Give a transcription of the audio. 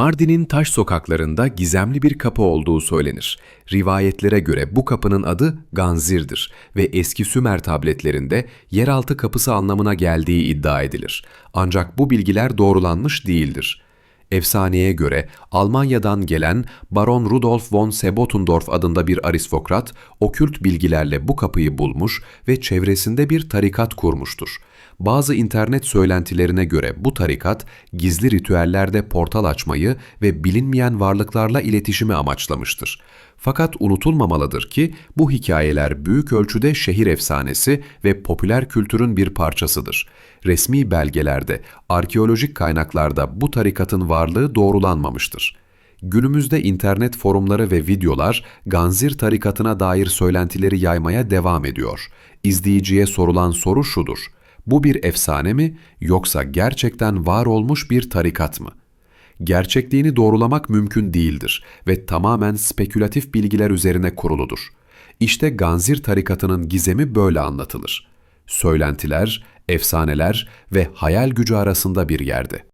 Mardin'in taş sokaklarında gizemli bir kapı olduğu söylenir. Rivayetlere göre bu kapının adı Ganzir'dir ve eski Sümer tabletlerinde yeraltı kapısı anlamına geldiği iddia edilir. Ancak bu bilgiler doğrulanmış değildir. Efsaneye göre Almanya'dan gelen Baron Rudolf von Sebotendorf adında bir aristokrat okült bilgilerle bu kapıyı bulmuş ve çevresinde bir tarikat kurmuştur. Bazı internet söylentilerine göre bu tarikat gizli ritüellerde portal açmayı ve bilinmeyen varlıklarla iletişimi amaçlamıştır. Fakat unutulmamalıdır ki bu hikayeler büyük ölçüde şehir efsanesi ve popüler kültürün bir parçasıdır. Resmi belgelerde, arkeolojik kaynaklarda bu tarikatın varlığı doğrulanmamıştır. Günümüzde internet forumları ve videolar Ganzir tarikatına dair söylentileri yaymaya devam ediyor. İzleyiciye sorulan soru şudur. Bu bir efsane mi yoksa gerçekten var olmuş bir tarikat mı? Gerçekliğini doğrulamak mümkün değildir ve tamamen spekülatif bilgiler üzerine kuruludur. İşte Ganzir tarikatının gizemi böyle anlatılır. Söylentiler, efsaneler ve hayal gücü arasında bir yerde.